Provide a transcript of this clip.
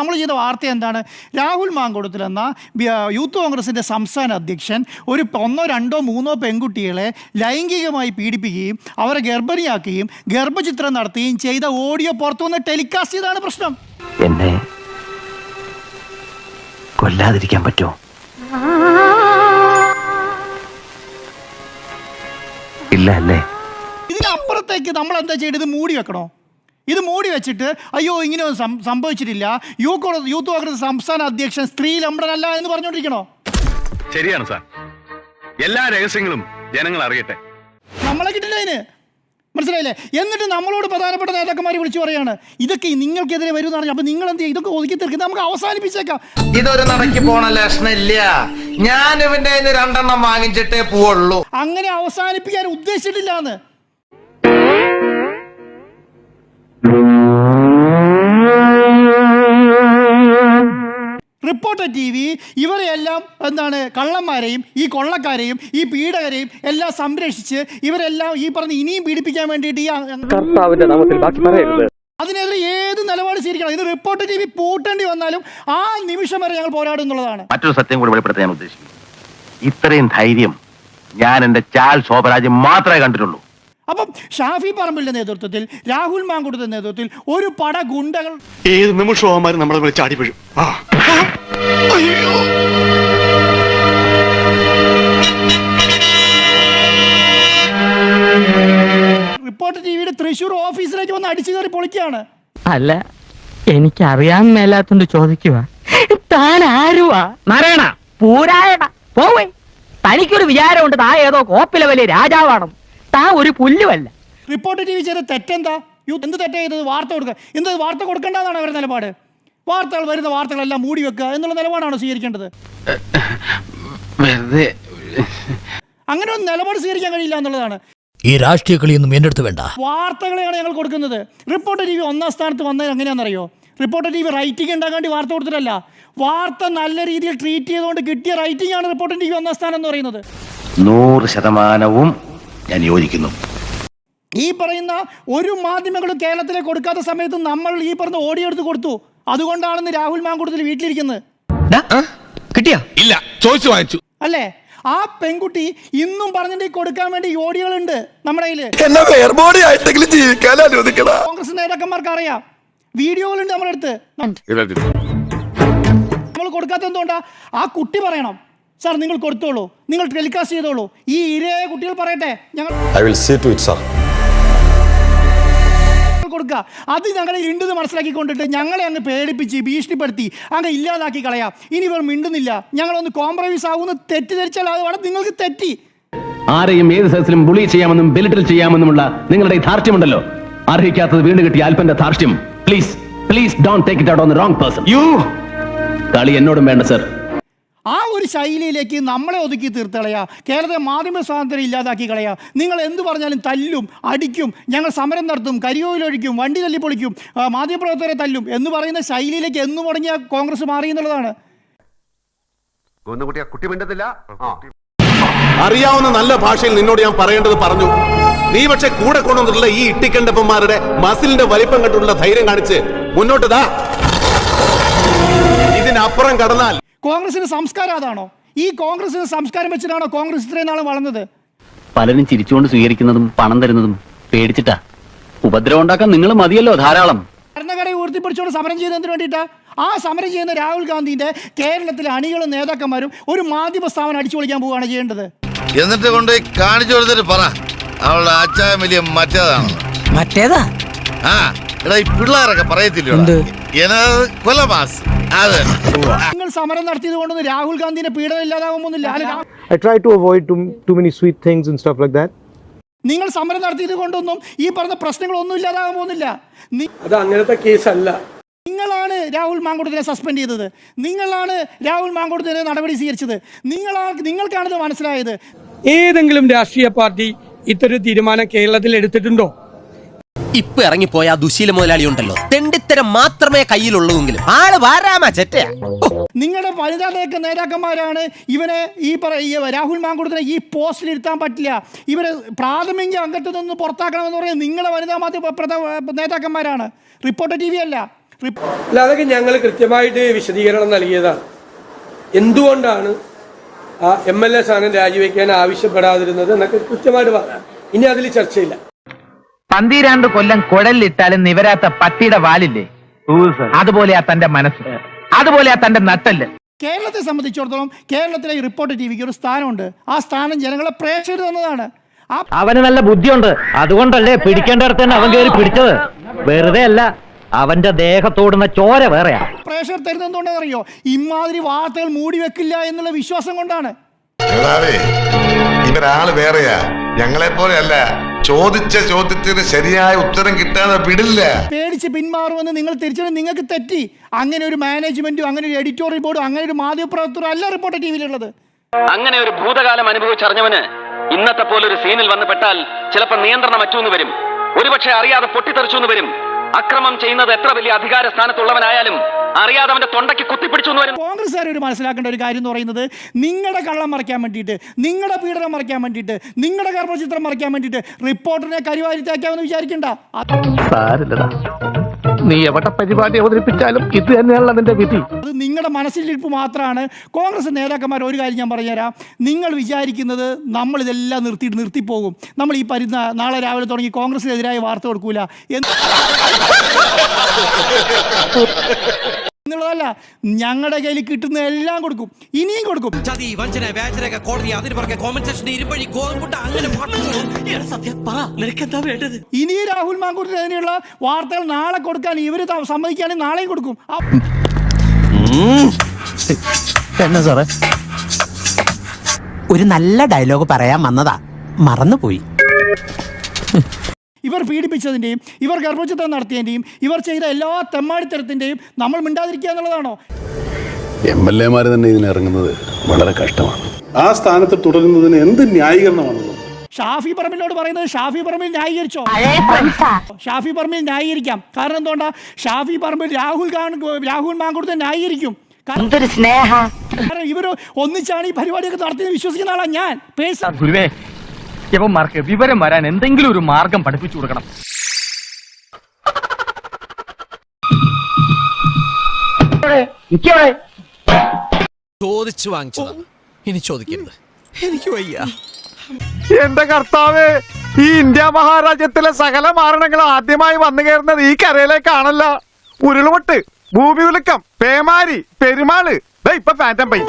നമ്മൾ ചെയ്ത വാർത്ത എന്താണ്? രാഹുൽ മാങ്കുടത്തിൽ എന്ന യൂത്ത് കോൺഗ്രസിന്റെ സംസ്ഥാന അധ്യക്ഷൻ ഒരു ഒന്നോ രണ്ടോ മൂന്നോ പെൺകുട്ടികളെ ലൈംഗികമായി പീഡിപ്പിക്കുകയും അവരെ ഗർഭിണിയാക്കുകയും ഗർഭചിത്രം നടത്തുകയും ചെയ്ത ഓഡിയോ പുറത്തുനിന്ന് ടെലികാസ്റ്റ് ചെയ്താണ് പ്രശ്നം. എന്നെ കൊല്ലാതിരിക്കാൻ പറ്റുമോ? ഇല്ല അല്ലേ ഇതിനപ്പുറത്തേക്ക് നമ്മൾ എന്താ ചെയ്യേണ്ടത് മൂടി വെക്കണോ? ഇത് മൂടി വെച്ചിട്ട് അയ്യോ ഇങ്ങനെ ഒന്നും സം- സംഭവിച്ചിട്ടില്ല. യൂത്ത് യൂത്ത് കോൺഗ്രസ് സംസ്ഥാന അധ്യക്ഷൻ സ്ത്രീ ലംബനല്ല എന്ന് പറഞ്ഞുകൊണ്ടിരിക്കണോ? ശരിയാണ് സാർ. എല്ലാ രഹസ്യങ്ങളും ജനങ്ങൾ അറിയട്ടെ. നമ്മളെ കിട്ടില്ല അതിന്. മനസ്സിലായില്ലേ? എന്നിട്ട് നമ്മളോട് പ്രധാനപ്പെട്ട നേതാക്കന്മാർ വിളിച്ചു പറയാണ് ഇതൊക്കെ നിങ്ങൾക്കെതിരെ വരും എന്ന് പറഞ്ഞു അപ്പൊ നിങ്ങൾ എന്ത് ചെയ്യും? ഇതൊക്കെ ഒതുക്കി തീർക്കുന്നത് നമുക്ക് അവസാനിപ്പിച്ചേക്കാം. ഇതൊരു നടക്കി പോണ ലക്ഷണില്ല ഞാൻ ഇവന്റെ രണ്ടെണ്ണം വാങ്ങിച്ചിട്ടേ പോവുള്ളൂ. അങ്ങനെ അവസാനിപ്പിക്കാൻ ഉദ്ദേശിച്ചിട്ടില്ല റിപ്പോർട്ടർ ടി വി ഇവരെല്ലാം എന്താണ് കള്ളന്മാരെയും ഈ കൊള്ളക്കാരെയും ഈ പീഡകരെയും എല്ലാം സംരക്ഷിച്ച് ഇവരെല്ലാം ഈ പറഞ്ഞ് ഇനിയും പീഡിപ്പിക്കാൻ വേണ്ടിയിട്ട് ഈ അ- കർത്താവിന്റെ നാമത്തിൽ ബാക്കി പറയരുത്. അതിനെതിരെ ഏത് നിലപാട് സ്വീകരിക്കണം? ഇത് റിപ്പോർട്ടർ ടി വി പൂട്ടേണ്ടി വന്നാലും ആ നിമിഷം വരെ ഞങ്ങൾ പോരാടും എന്നുള്ളതാണ്. മറ്റൊരു സത്യം കൂടി വെളിപ്പെടുത്താൻ ഞാൻ ഉദ്ദേശിക്കുന്നു. ഇത്രയും ധൈര്യം ഞാൻ എന്റെ ചാൽ ശോഭരാജ് മാത്രമേ കണ്ടിട്ടുള്ളൂ. അപ്പം ഷാഫി പറമ്പിലിന്റെ നേതൃത്വത്തിൽ രാഹുൽ മാങ്കുടത്തിന്റെ നേതൃത്വത്തിൽ ഒരു പട ഗുണ്ടകൾ ഏത് നിമിഷവും അവന്മാർ നമ്മളെ ചാടി വീഴും റിപ്പോർട്ടർ ടിവിയുടെ തൃശൂർ ഓഫീസിലേക്ക് വന്ന് അടിച്ചു കയറി പൊളിക്കുകയാണ്. അല്ല എനിക്ക് അറിയാൻ മേലാത്തോണ്ട് ചോദിക്കുക താൻ ആരുവാ? നാരായണ പൂരായണ പോവേ. തനിക്കൊരു വിചാരമുണ്ട് താ ഏതോ കോപ്പിലെ വലിയ രാജാവാണ് താ ഒരു പുല്ലുമല്ല റിപ്പോർട്ടർ ടി വി ചെയ്ത തെറ്റെന്താ? യു എന്ത് തെറ്റാ ചെയ്തത്? വാർത്ത കൊടുക്കുക എന്ത് വാർത്ത കൊടുക്കേണ്ടതാണ് അവരുടെ നിലപാട്? വാർത്തകൾ വരുന്ന വാർത്തകളെല്ലാം മൂടി വെക്കുക എന്നുള്ള നിലപാടാണ് സ്വീകരിക്കേണ്ടത്? വെറുതെ. അങ്ങനെ ഒരു നിലപാട് സ്വീകരിക്കാൻ കഴിയില്ല എന്നുള്ളതാണ്. ഈ രാഷ്ട്രീയ കളിയൊന്നും എന്റെ അടുത്ത് വേണ്ട. വാർത്തകളെയാണ് ഞങ്ങൾ കൊടുക്കുന്നത്. റിപ്പോർട്ടർ ടി വി ഒന്നാം സ്ഥാനത്ത് വന്നത് എങ്ങനെയാണെന്നറിയോ? റിപ്പോർട്ടർ ടി വി റൈറ്റിംഗ് ഉണ്ടാക്കാൻ വേണ്ടി വാർത്ത കൊടുത്തിട്ടല്ല. വാർത്ത നല്ല രീതിയിൽ ട്രീറ്റ് ചെയ്തുകൊണ്ട് കിട്ടിയ റൈറ്റിംഗ് ആണ് റിപ്പോർട്ടർ ടി വി ഒന്നാം സ്ഥാനം എന്ന് പറയുന്നത്. നൂറ് ശതമാനവും ഞാൻ യോജിക്കുന്നു. ഈ പറയുന്ന ഒരു മാധ്യമങ്ങളും കേരളത്തിലേക്ക് കൊടുക്കാത്ത സമയത്ത് നമ്മൾ ഈ പറഞ്ഞ ഓഡിയോ എടുത്ത് കൊടുത്തു. അതുകൊണ്ടാണെന്ന് രാഹുൽ മാങ്കുടത്തിൽ വീട്ടിലിരിക്കുന്നത്. കിട്ടിയാ? ഇല്ല ചോദിച്ചു വാങ്ങിച്ചു. അല്ലേ? ആ പെൺകുട്ടി ഇന്നും പറഞ്ഞിട്ട് കൊടുക്കാൻ വേണ്ടി ഓടികളുണ്ട് ഓഡിയോകളുണ്ട് നമ്മുടെ കയ്യിൽ. ജീവിക്കാൻ കോൺഗ്രസ് നേതാക്കന്മാർക്ക് അറിയാം. വീഡിയോകളുണ്ട് നമ്മുടെ അടുത്ത്. നമ്മൾ കൊടുക്കാത്ത എന്തുകൊണ്ടാ? ആ കുട്ടി പറയണം. സാർ നിങ്ങൾ കൊടുത്തോളൂ. നിങ്ങൾ ടെലികാസ്റ്റ് ചെയ്തോളൂ. ഈ ഇരയായ കുട്ടികൾ പറയട്ടെ. ഞങ്ങൾ I will see to it sir. കൊടുക്കുക. അത് ഞങ്ങളെ മനസ്സിലാക്കി കൊണ്ടിട്ട് ഞങ്ങളെ അങ്ങ് പേടിപ്പിച്ച് ഭീഷണിപ്പെടുത്തി അങ്ങ് ഇല്ലാതാക്കി കളയാം. ഇനി ഇവർ മിണ്ടുന്നില്ല. ഞങ്ങളൊന്ന് കോംപ്രമൈസ് ആവുമെന്ന് തെറ്റിദ്ധരിച്ചാൽ അത് അവിടെ നിങ്ങൾക്ക് തെറ്റി. ആരെയും ഏത് സദസ്സിലും ബുളി ചെയ്യാമെന്നും ബെലിറ്റിൽ ചെയ്യാമെന്നുമുള്ള നിങ്ങളുടെ ഈ ധാർഷ്ട്യമുണ്ടല്ലോ. അർഹിക്കാത്തത് വീണ്ടും കിട്ടിയ അല്പന്റെ ധാർഷ്ട്യം. Please please don't take it out on wrong person you കളി എന്നോടും വേണ്ട സർ ആ ഒരു ശൈലിയിലേക്ക് നമ്മളെ ഒതുക്കി തീർത്തളയുക കളയാ കേരളത്തെ മാധ്യമ സ്വാതന്ത്ര്യം ഇല്ലാതാക്കി കളയാ. നിങ്ങൾ എന്ത് പറഞ്ഞാലും തല്ലും അടിക്കും ഞങ്ങൾ സമരം നടത്തും കരിയോയിലൊഴിക്കും വണ്ടി തല്ലിപ്പൊളിക്കും മാധ്യമപ്രവർത്തകരെ തല്ലും എന്ന് പറയുന്ന ശൈലിയിലേക്ക് എന്ന് തുടങ്ങിയ കോൺഗ്രസ് മാറി എന്നുള്ളതാണ്. കുട്ടി മിണ്ടത്തില്ല? അറിയാവുന്ന നല്ല ഭാഷയിൽ നിന്നോട് ഞാൻ പറയേണ്ടത് പറഞ്ഞു. നീ പക്ഷെ കൂടെ കൊണ്ടുവന്നിട്ടുള്ള ഈ ഇട്ടിക്കണ്ടപ്പന്മാരുടെ മസിലിന്റെ വലിപ്പം കണ്ടിട്ടുള്ള ധൈര്യം കാണിച്ച് മുന്നോട്ട് ദാ. ഇതിനപ്പുറം കടന്നാൽ കോൺഗ്രസിന് സംസ്കാരം അതാണോ? ഈ കോൺഗ്രസിന് സംസ്കാരം വെച്ചിട്ടാണോ കോൺഗ്രസ് ഇത്രയും നാൾ വളർന്നത്? പലരും ചിരിച്ചുകൊണ്ട് സ്വീകരിക്കുന്നതും പണം തരുന്നതും പേടിച്ചിട്ടാ. ഉപദ്രവം ഉണ്ടാക്കാൻ നിങ്ങൾ മതിയല്ലോ ധാരാളം. ഭരണഘടന ഉയർത്തിപ്പിടിച്ചുകൊണ്ട് സമരം ചെയ്തതിന് വേണ്ടിയിട്ടാ. ആ സമരം ചെയ്യുന്ന രാഹുൽ ഗാന്ധിന്റെ കേരളത്തിലെ അണികളും നേതാക്കന്മാരും ഒരു മാധ്യമ സ്ഥാപനം അടിച്ചു പൊളിക്കാൻ പോവുകയാണ് ചെയ്യേണ്ടത്. എന്നിട്ട് കൊണ്ട് കാണിച്ചു കൊടുത്തിട്ട് പറ. അവളുടെ അച്ഛാ വലിയ മറ്റേതാണ്. മറ്റേതാ? ആ. എടാ ഈ പിള്ളേരൊക്കെ പറയത്തില്ലോ കൊലമാസ് അതെ. നിങ്ങൾ സമരം നടത്തിയത് കൊണ്ടൊന്നും രാഹുൽ ഗാന്ധിന്റെ പീഡനം ഇല്ലാതാകുമൊന്നുമില്ല. അല്ല, രാ- I try to avoid too, too many sweet things and stuff നിങ്ങൾ സമരം നടത്തിയത് കൊണ്ടൊന്നും ഈ പറഞ്ഞ പ്രശ്നങ്ങളൊന്നും ഇല്ലാതാകാൻ പോകുന്നില്ല അത് അങ്ങനത്തെ കേസല്ല. നിങ്ങളാണ് രാഹുൽ മാങ്കൂട്ടത്തിനെ സസ്പെൻഡ് ചെയ്തത്. നിങ്ങളാണ് രാഹുൽ മാങ്കൂട്ടത്തിനെ നടപടി സ്വീകരിച്ചത്. നിങ്ങളാ നിങ്ങൾക്കാണിത് മനസ്സിലായത്. ഏതെങ്കിലും രാഷ്ട്രീയ പാർട്ടി ഇത്തരം തീരുമാനം കേരളത്തിൽ എടുത്തിട്ടുണ്ടോ? ഇപ്പൊ ഇറങ്ങിപ്പോയ ആ ദുശീല മുതലാളി ഉണ്ടല്ലോ. തെണ്ടിത്തരം മാത്രമേ കയ്യിലുള്ളൂവെങ്കിലും. ആൾ വാരാമാ ചെറ്റയാ നിങ്ങളുടെ വനിതാ നേക്ക നേതാക്കന്മാരാണ് ഇവനെ ഈ പറ ഈ രാഹുൽ മാങ്കുടത്തിനെ ഈ പോസ്റ്റിൽ ഇരുത്താൻ പറ്റില്ല. ഇവരെ പ്രാഥമിക അംഗത്വത്തിൽ നിന്ന് പുറത്താക്കണമെന്ന് പറയുന്നത് നിങ്ങളുടെ വനിതാ മാധ്യമ നേതാക്കന്മാരാണ്. റിപ്പോർട്ടർ ടി വി അല്ല. അല്ല അതൊക്കെ ഞങ്ങൾ കൃത്യമായിട്ട് വിശദീകരണം നൽകിയതാണ്. എന്തുകൊണ്ടാണ് ആ എം എൽ എ സ്ഥാനം രാജിവെക്കാൻ ആവശ്യപ്പെടാതിരുന്നത് എന്നൊക്കെ കൃത്യമായിട്ട് പറയാം ഇനി അതിൽ ചർച്ചയില്ല. പന്തിരാണ്ട് കൊല്ലം കുഴലിട്ടാലും നിവരാത്ത പട്ടിയുടെ വാലില്ലേ? അതുപോലെയാ തന്റെ മനസ്സ്. അതുപോലെയാ തന്റെ നട്ടൽ കേരളത്തെ സംബന്ധിച്ചിടത്തോളം കേരളത്തിലെ റിപ്പോർട്ട് റിപ്പോർട്ടർ ടി വിക്ക് ഒരു സ്ഥാനമുണ്ട്. ആ സ്ഥാനം ജനങ്ങളെ പ്രേക്ഷകർ തന്നതാണ്. അവന് നല്ല ബുദ്ധിയുണ്ട്. അതുകൊണ്ടല്ലേ പിടിക്കേണ്ടടുത്ത് തന്നെ അവൻ കയറി പിടിച്ചത്? വെറുതെ അല്ല അവന്റെ ദേഹത്തോടുന്ന ചോര വേറെയാ. പ്രേക്ഷകർ തരുന്നത് എന്തുകൊണ്ടാണെന്ന് അറിയോ ഇമാതിരി വാർത്തകൾ മൂടി വെക്കില്ല എന്നുള്ള വിശ്വാസം കൊണ്ടാണ്. നേതാവേ ഇവരാൾ വേറെയാ. ഞങ്ങളെ പോലെയല്ല ചോദിച്ച ചോദ്യത്തിന് ശരിയായ ഉത്തരം കിട്ടാതെ വിടില്ല. പേടിച്ച് പിന്മാറുമെന്ന് നിങ്ങൾ തിരിച്ചത് നിങ്ങൾക്ക് തെറ്റി. അങ്ങനെ ഒരു മാനേജ്മെന്റും അങ്ങനെ ഒരു എഡിറ്റോറിയൽ ബോർഡും അങ്ങനെ ഒരു മാധ്യമപ്രവർത്തകരും അല്ല റിപ്പോർട്ടർ ടി വിയിലുള്ളത് അങ്ങനെ ഒരു ഭൂതകാലം അനുഭവിച്ചറിഞ്ഞവന് ഇന്നത്തെ പോലെ ഒരു സീനിൽ വന്ന് പെട്ടാൽ ചിലപ്പോൾ നിയന്ത്രണം അറ്റൂന്ന് വരും. ഒരുപക്ഷെ അറിയാതെ പൊട്ടിത്തെറിച്ചു വരും. അക്രമം ചെയ്യുന്നത് എത്ര വലിയ അധികാര സ്ഥാനത്തുള്ളവനായാലും അറിയാതെ അവന്റെ തൊണ്ടയ്ക്ക് കുത്തിപ്പിടിച്ചു എന്ന് വരും കോൺഗ്രസ്സുകാർ ഒരു മനസ്സിലാക്കേണ്ട ഒരു കാര്യം എന്ന് പറയുന്നത് നിങ്ങളുടെ കള്ളം മറയ്ക്കാൻ വേണ്ടിയിട്ട് നിങ്ങളുടെ പീഡനം മറയ്ക്കാൻ വേണ്ടിയിട്ട് നിങ്ങളുടെ ഗർഭചിത്രം മറയ്ക്കാൻ വേണ്ടിയിട്ട് റിപ്പോർട്ടറിനെ കരിവാരിത്തേക്കാമെന്ന് വിചാരിക്കണ്ട. സാരില്ലടാ. നീ എവിടെ പരിപാടി അവതരിപ്പിച്ചാലും ഇത് തന്നെയാണ് അതിന്റെ വിധി. അത് നിങ്ങളുടെ മനസ്സിലിരിപ്പ് മാത്രമാണ് കോൺഗ്രസ് നേതാക്കന്മാർ ഒരു കാര്യം ഞാൻ പറഞ്ഞുതരാം. നിങ്ങൾ വിചാരിക്കുന്നത് നമ്മൾ ഇതെല്ലാം നിർത്തിയിട്ട് നിർത്തിപ്പോകും. നമ്മൾ ഈ പരുന്ന നാളെ രാവിലെ തുടങ്ങി കോൺഗ്രസിനെതിരായ വാർത്ത കൊടുക്കൂല എന്ന് എന്നുള്ളതല്ല ഞങ്ങളുടെ കയ്യിൽ കിട്ടുന്ന എല്ലാം കൊടുക്കും. ഇനിയും കൊടുക്കും. ചതി വഞ്ചന വ്യാജരക കോടതി അതിന് പറഞ്ഞ കോമ്പൻസേഷൻ ഇരുമ്പഴി ഗോതമ്പുട്ട അങ്ങനെ സത്യം പറ നിനക്കെന്താ വേണ്ടത്? ഇനി രാഹുൽ മാങ്കൂട്ടിനെതിരെയുള്ള വാർത്തകൾ നാളെ കൊടുക്കാൻ ഇവർ സമ്മതിക്കുകയാണെങ്കിൽ നാളെയും കൊടുക്കും. എന്നാ സാറേ? ഒരു നല്ല ഡയലോഗ് പറയാൻ വന്നതാ. മറന്നുപോയി. ഇവർ പീഡിപ്പിച്ചതിന്റെയും ഇവർ ഗർഭചിത്രം നടത്തിയതിന്റെയും ഇവർ ചെയ്ത എല്ലാ തെമ്മാടിത്തരത്തിന്റെയും നമ്മൾ മിണ്ടാതിരിക്കുക എന്നുള്ളതാണോ? എം എൽ എമാർ തന്നെ ഇതിനിറങ്ങുന്നത് വളരെ കഷ്ടമാണ്. ആ സ്ഥാനത്ത് തുടരുന്നതിന് എന്ത് ന്യായീകരണമാണുള്ളത് ഷാഫി പറമ്പിലോട് പറയുന്നത് ഷാഫി പറമ്പിൽ ന്യായീകരിച്ചോ? ഷാഫി പറമ്പിൽ ന്യായീകരിക്കാം. കാരണം എന്തുകൊണ്ടാ? ഷാഫി പറമ്പിൽ രാഹുൽ രാഹുൽ മാങ്കുടത്തെ ന്യായീകരിക്കും. കാരണം സ്നേഹ. ഇവർ ഒന്നിച്ചാണ് ഈ പരിപാടിയൊക്കെ നടത്തി വിശ്വസിക്കുന്ന ആളാ ഞാൻ. യവന്മാർക്ക് വിവരം വരാൻ എന്തെങ്കിലും ഒരു മാർഗം പഠിപ്പിച്ചു കൊടുക്കണം. ചോദിച്ചു വാങ്ങിച്ചതാണ് ഇനി ചോദിക്കരുത്. എനിക്ക് വയ്യ. എന്റെ കർത്താവ് ഈ ഇന്ത്യ മഹാരാജ്യത്തിലെ സകല മാരണങ്ങൾ ആദ്യമായി വന്നു കയറുന്നത് ഈ കരയിലേക്കാണല്ല. ഉരുൾപൊട്ട് ഭൂമി ഉലുക്കം പേമാരി പെരുമാൾ. ദേ ഇപ്പൊ ഫാറ്റം പൈ